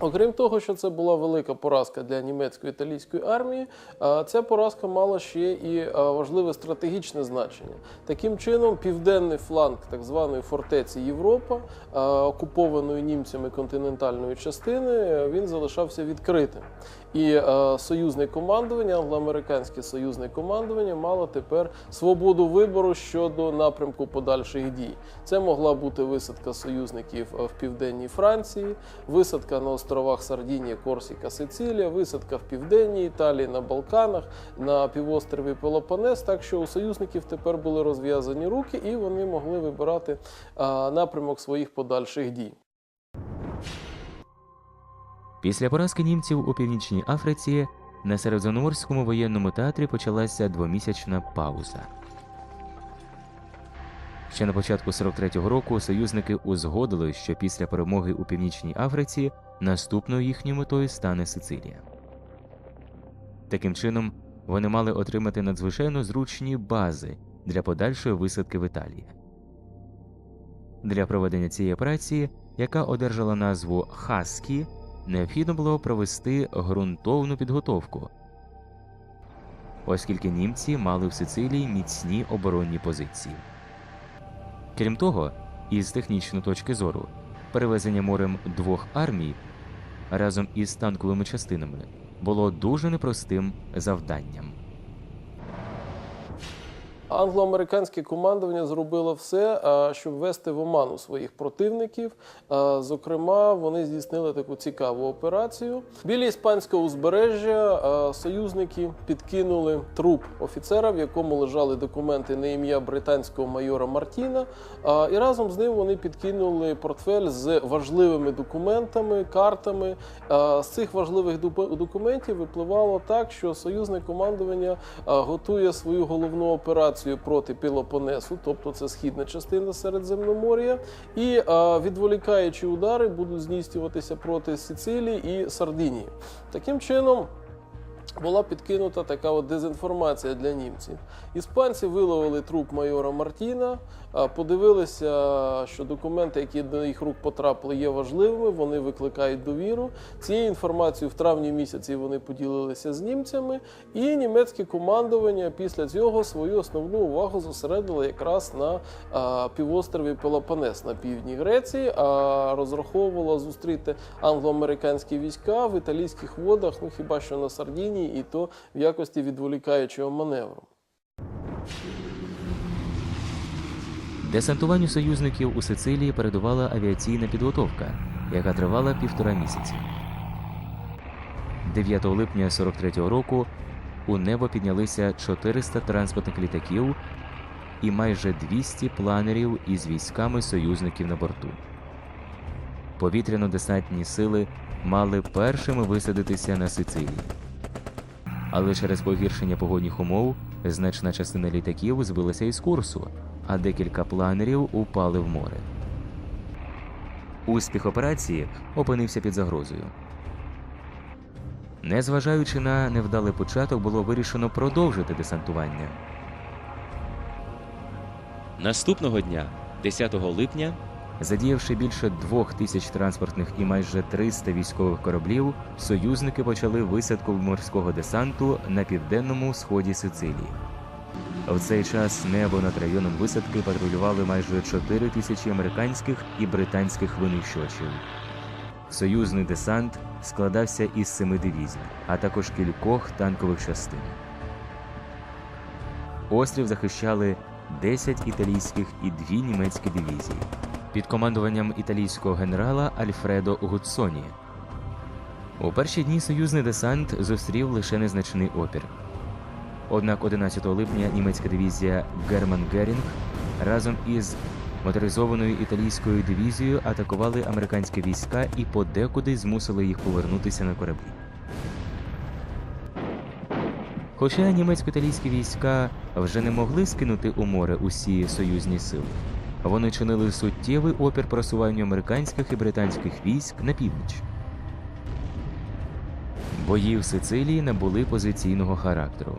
Окрім того, що це була велика поразка для німецької італійської армії, ця поразка мала ще і важливе стратегічне значення. Таким чином, південний фланг так званої фортеці Європа, окупованої німцями континентальної частини, е, він залишався відкритим. І е, союзне командування, англоамериканське союзне командування мало тепер свободу вибору щодо напрямку подальших дій. Це могла бути висадка союзників е, в південній Франції, висадка на островах Сардінія, Корсіка, Сицилія, висадка в південній Італії, на Балканах, на півострові Пелопонес. Так що у союзників тепер були розв'язані руки, і вони могли вибирати е, напрямок своїх подальших дій. Після поразки німців у північній Африці на Середземноморському воєнному театрі почалася двомісячна пауза. Ще на початку 43-го року союзники узгодили, що після перемоги у північній Африці наступною їхньою метою стане Сицилія. Таким чином, вони мали отримати надзвичайно зручні бази для подальшої висадки в Італії. Для проведення цієї операції, яка одержала назву Хаскі, необхідно було провести ґрунтовну підготовку, оскільки німці мали в Сицилії міцні оборонні позиції. Крім того, із технічної точки зору, перевезення морем двох армій разом із танковими частинами було дуже непростим завданням. Англо-американське командування зробило все, щоб ввести в оману своїх противників. Зокрема, вони здійснили таку цікаву операцію. Біля іспанського узбережжя союзники підкинули труп офіцера, в якому лежали документи на ім'я британського майора Мартіна. І разом з ним вони підкинули портфель з важливими документами, картами. З цих важливих документів випливало так, що союзне командування готує свою головну операцію проти Пілопонесу, тобто це східна частина Середземномор'я, і відволікаючі удари будуть здійснюватися проти Сицилії і Сардинії. Таким чином. Була підкинута така от дезінформація для німців. Іспанці виловили труп майора Мартіна, подивилися, що документи, які до їх рук потрапили, є важливими. Вони викликають довіру. Цією інформацією в травні місяці вони поділилися з німцями, і німецьке командування після цього свою основну увагу зосередило якраз на півострові Пелопонес на півдні Греції, а розраховувало зустріти англо-американські війська в італійських водах, ну хіба що на Сардінії, і то в якості відволікаючого маневру. Десантуванню союзників у Сицилії передувала авіаційна підготовка, яка тривала півтора місяці. 9 липня 43-го року у небо піднялися 400 транспортних літаків і майже 200 планерів із військами союзників на борту. Повітряно-десантні сили мали першими висадитися на Сицилії. Але через погіршення погодних умов значна частина літаків збилася із курсу, а декілька планерів упали в море. Успіх операції опинився під загрозою. Незважаючи на невдалий початок, було вирішено продовжити десантування. Наступного дня, 10 липня, Задіявши більше двох тисяч транспортних і майже 300 військових кораблів, союзники почали висадку морського десанту на південному сході Сицилії. В цей час небо над районом висадки патрулювали майже 4 тисячі американських і британських винищувачів. Союзний десант складався із семи дивізій, а також кількох танкових частин. Острів захищали 10 італійських і 2 німецькі дивізії під командуванням італійського генерала Альфредо Гуцоні. У перші дні союзний десант зустрів лише незначний опір. Однак 11 липня німецька дивізія Герман Герінг разом із моторизованою італійською дивізією атакували американські війська і подекуди змусили їх повернутися на кораблі. Хоча німецько-італійські війська вже не могли скинути у море усі союзні сили, вони чинили суттєвий опір просуванню американських і британських військ на північ. Бої в Сицилії набули позиційного характеру.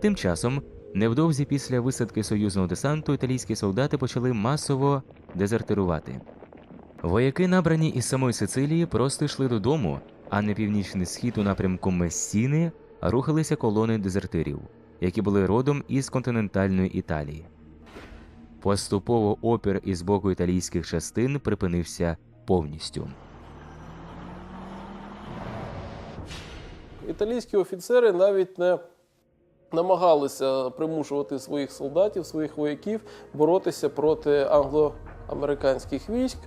Тим часом, невдовзі після висадки союзного десанту італійські солдати почали масово дезертирувати. Вояки, набрані із самої Сицилії, просто йшли додому, а на північний схід у напрямку Мессіни рухалися колони дезертирів, які були родом із континентальної Італії. Поступово опір із боку італійських частин припинився повністю. Італійські офіцери навіть не намагалися примушувати своїх солдатів, своїх вояків боротися проти англо-американських військ.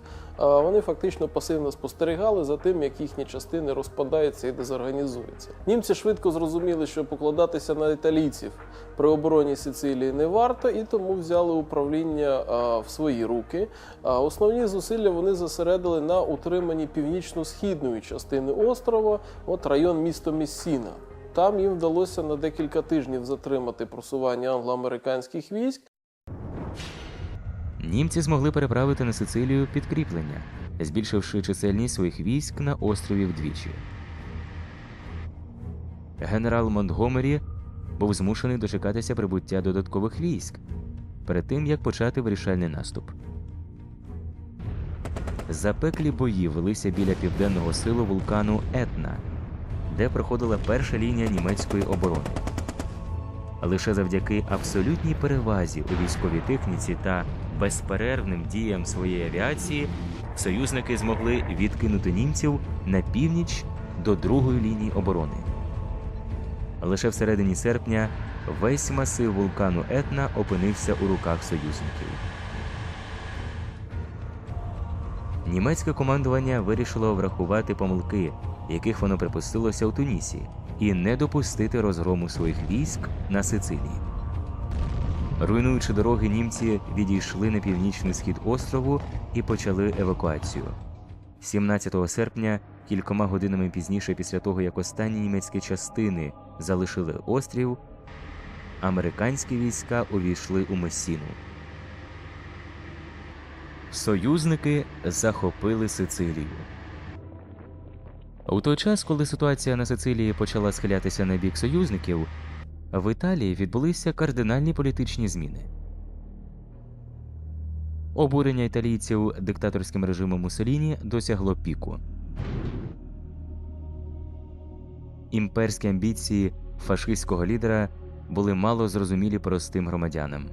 Вони фактично пасивно спостерігали за тим, як їхні частини розпадаються і дезорганізуються. Німці швидко зрозуміли, що покладатися на італійців при обороні Сицилії не варто, і тому взяли управління в свої руки. Основні зусилля вони зосередили на утриманні північно-східної частини острова, от район місто Мессіна. Там їм вдалося на декілька тижнів затримати просування англо-американських військ. Німці змогли переправити на Сицилію підкріплення, збільшивши чисельність своїх військ на острові вдвічі. Генерал Монтгомері був змушений дочекатися прибуття додаткових військ перед тим, як почати вирішальний наступ. Запеклі бої велися біля південного силу вулкану Етна, де проходила перша лінія німецької оборони. Лише завдяки абсолютній перевазі у військовій техніці та безперервним діям своєї авіації союзники змогли відкинути німців на північ до другої лінії оборони. Лише в середині серпня весь масив вулкану Етна опинився у руках союзників. Німецьке командування вирішило врахувати помилки, яких воно припустилося у Тунісі, і не допустити розгрому своїх військ на Сицилії. Руйнуючи дороги, німці відійшли на північний схід острову і почали евакуацію. 17 серпня, кількома годинами пізніше, після того як останні німецькі частини залишили острів, американські війська увійшли у Месіну. Союзники захопили Сицилію. У той час, коли ситуація на Сицилії почала схилятися на бік союзників, в Італії відбулися кардинальні політичні зміни. Обурення італійців диктаторським режимом Муссоліні досягло піку. Імперські амбіції фашистського лідера були мало зрозумілі простим громадянам.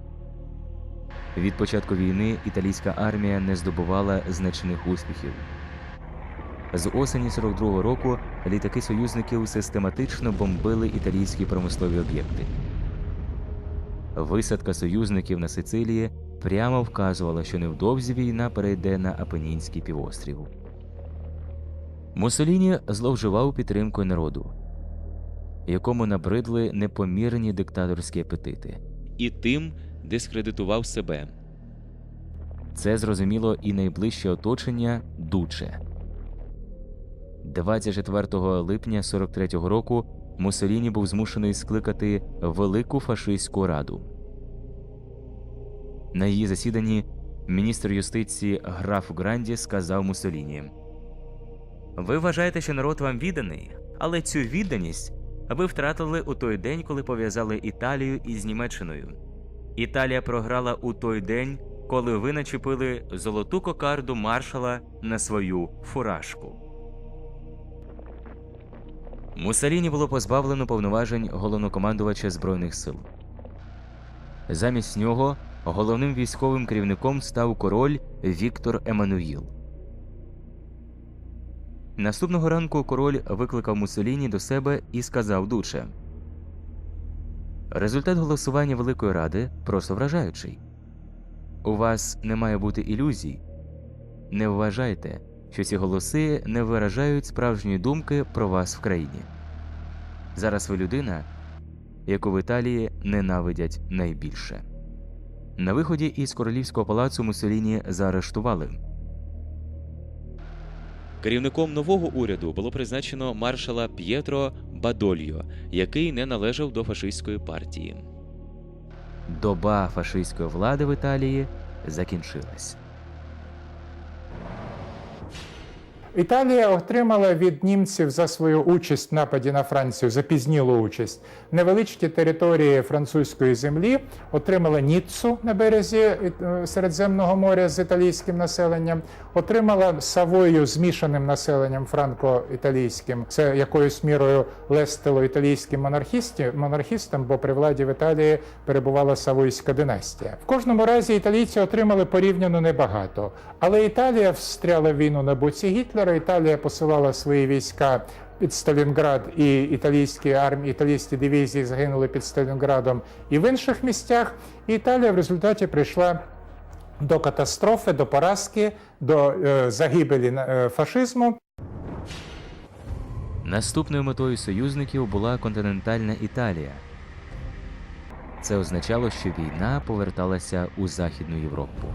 Від початку війни італійська армія не здобувала значних успіхів. З осені 42-го року літаки союзників систематично бомбили італійські промислові об'єкти. Висадка союзників на Сицилії прямо вказувала, що невдовзі війна перейде на Апенінський півострів. Муссоліні зловживав підтримкою народу, якому набридли непомірні диктаторські апетити. і тим дискредитував себе. Це зрозуміло і найближче оточення Дуче. 24 липня 43-го року Муссоліні був змушений скликати Велику фашистську раду. На її засіданні міністр юстиції граф Гранді сказав Муссоліні: Ви вважаєте, що народ вам відданий, але цю відданість ви втратили у той день, коли пов'язали Італію із Німеччиною. Італія програла у той день, коли ви начепили золоту кокарду маршала на свою фуражку. Муссоліні було позбавлено повноважень головнокомандувача Збройних сил. Замість нього головним військовим керівником став король Віктор Еммануїл. Наступного ранку король викликав Муссоліні до себе і сказав Дуче Результат голосування Великої Ради просто вражаючий. У вас не має бути ілюзій. Не вважайте, що ці голоси не виражають справжньої думки про вас в країні. Зараз ви людина, яку в Італії ненавидять найбільше. На виході із королівського палацу Муссоліні заарештували. Керівником нового уряду було призначено маршала П'єтро Бадольо, який не належав до фашистської партії. Доба фашистської влади в Італії закінчилась. Італія отримала від німців за свою участь в нападі на Францію, запізнілу участь, невеличкі території французької землі, отримала Ніццу на березі е, Середземного моря з італійським населенням, отримала Савою змішаним населенням франко-італійським. Це якоюсь мірою лестило італійським монархістам, бо при владі в Італії перебувала Савойська династія. В кожному разі італійці отримали порівняно небагато, але Італія встряла війну на боці Гітлера. Італія посилала свої війська під Сталінград, і італійські армії, італійські дивізії загинули під Сталінградом і в інших місцях. І Італія в результаті прийшла до катастрофи, до поразки, до е, загибелі е, фашизму. Наступною метою союзників була континентальна Італія. Це означало, що війна поверталася у Західну Європу.